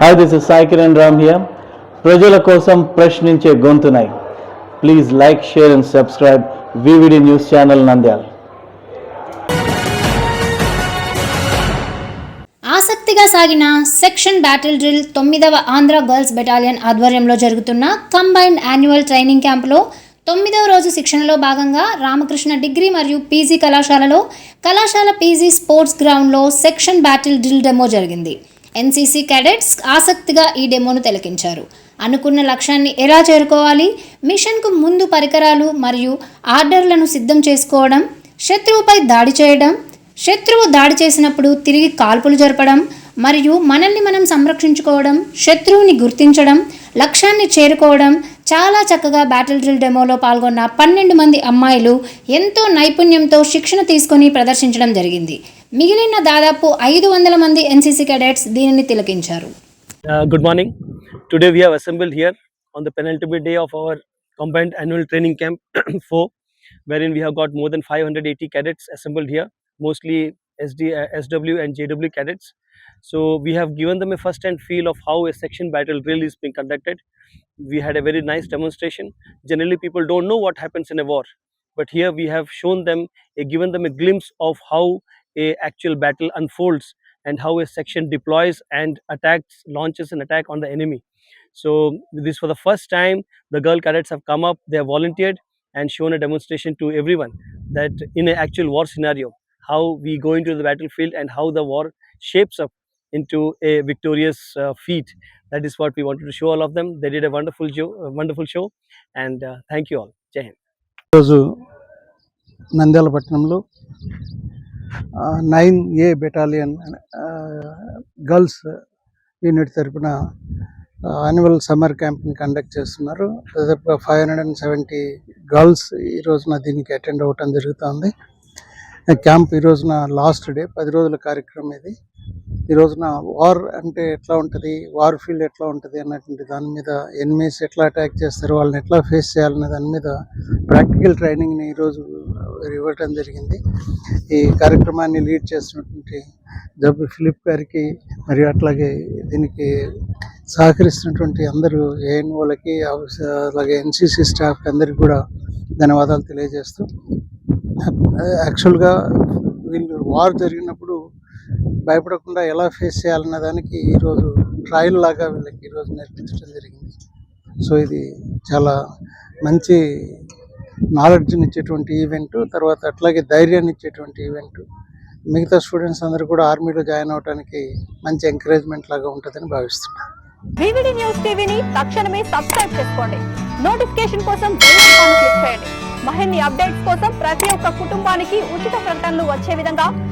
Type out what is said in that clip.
Hi this is Sai Kiran Ram here ప్రజల కోసం ప్రశ్నించే గొంతునై. Please like share and subscribe VVD news channel Nandyal ఆసక్తిగా సాగిన section battle drill తొమ్మిదవ Andhra girls battalion ఆధ్వర్యంలో జరుగుతున్న కంబైన్డ్ యాన్యువల్ ట్రైనింగ్ క్యాంపులో తొమ్మిదవ రోజు శిక్షణలో భాగంగా రామకృష్ణ డిగ్రీ మరియు పీజీ కళాశాలలో కళాశాల పీజీ స్పోర్ట్స్ గ్రౌండ్లో సెక్షన్ బ్యాటిల్ డ్రిల్ డెమో జరిగింది. ఎన్సీసీ క్యాడెట్స్ ఆసక్తిగా ఈ డెమోను తిలకించారు. అనుకున్న లక్ష్యాన్ని ఎలా చేరుకోవాలి? మిషన్కు ముందు పరికరాలు మరియు ఆర్డర్లను సిద్ధం చేసుకోవడం శత్రువుపై దాడి చేయడం శత్రువు దాడి చేసినప్పుడు తిరిగి కాల్పులు జరపడం మరియు మనల్ని మనం సంరక్షించుకోవడం శత్రువుని గుర్తించడం లక్ష్యాన్ని చేరుకోవడం చాలా చక్కగా బ్యాటిల్ డ్రిల్ డెమోలో పాల్గొన్న పన్నెండు మంది అమ్మాయిలు ఎంతో నైపుణ్యంతో శిక్షణ తీసుకుని ప్రదర్శించడం జరిగింది. మిగిలిన దాదాపు ఐదు వందల మంది ఎన్సీసీ కెడెట్స్ దీనిని తిలకించారు. Good morning today we assembled here on the penalty day of our combined annual training camp four where in we had more than five hundred eighty cadets assembled here mostly SD SW and JW cadets so we given them a first and feel of how a section battle drill is being conducted We had a very nice demonstration. Generally, people don't know what happens in a war, but here we have shown them, uh, given them a glimpse of how a actual battle unfolds and how a section deploys and attacks, launches an attack on the enemy. So this for the first time, the girl cadets have come up, they have volunteered and shown a demonstration to everyone that in an actual war scenario, how we go into the battlefield and how the war shapes up into a victorious uh, feat. That is what we wanted to show all of them. They did a wonderful, show, uh, a wonderful show, and uh, thank you all. Jai Hind. ఈరోజు నంద్యాల పట్టణంలో nine A battalion girls unit తరపున annual summer క్యాంప్ని conduct చేస్తున్నారు దాదాపుగా five hundred and seventy girls ఈ రోజున దీనికి attend అవ్వటం జరుగుతుంది క్యాంప్ ఈ రోజున లాస్ట్ డే పది రోజుల కార్యక్రమం ఇది ఈ రోజున వార్ అంటే ఎట్లా ఉంటుంది? వార్ ఫీల్డ్ ఎట్లా ఉంటుంది అన్నటువంటి దాని మీద ఎనిమీస్ ఎట్లా అటాక్ చేస్తారు? వాళ్ళని ఎట్లా ఫేస్ చేయాలనే దాని మీద ప్రాక్టికల్ ట్రైనింగ్ని ఈరోజు ఇవ్వటం జరిగింది. ఈ కార్యక్రమాన్ని లీడ్ చేసినటువంటి జబ్బు ఫిలిప్ గారికి మరియు అట్లాగే దీనికి సహకరిస్తున్నటువంటి అందరూ ఏఎన్ఓలకి అలాగే ఎన్సీసీ స్టాఫ్ అందరికి కూడా ధన్యవాదాలు తెలియజేస్తూ యాక్చువల్గా వీళ్ళు వార్ జరిగినప్పుడు భయపడకుండా ఎలా ఫేస్ చేయాలన్న దానికి ఈరోజు ట్రయల్ లాగా వీళ్ళకి ఈరోజు నేర్పించడం జరిగింది. సో ఇది చాలా మంచి నాలెడ్జ్ని ఇచ్చేటువంటి ఈవెంట్ తర్వాత అట్లాగే ధైర్యాన్ని ఇచ్చేటువంటి ఈవెంట్ మిగతా స్టూడెంట్స్ అందరూ కూడా ఆర్మీలో జాయిన్ అవడానికి మంచి ఎంకరేజ్మెంట్ లాగా ఉంటుందని భావిస్తున్నాను వివిడి న్యూస్ టీవీని తక్షణమే సబ్స్క్రైబ్ చేసుకోండి. నోటిఫికేషన్ కోసం బెల్ ఐకాన్ క్లిక్ చేయండి. మరిన్ని అప్డేట్స్ కోసం ప్రతి ఒక్క కుటుంబానికి ఉచిత ప్రకటనలు వచ్చే విధంగా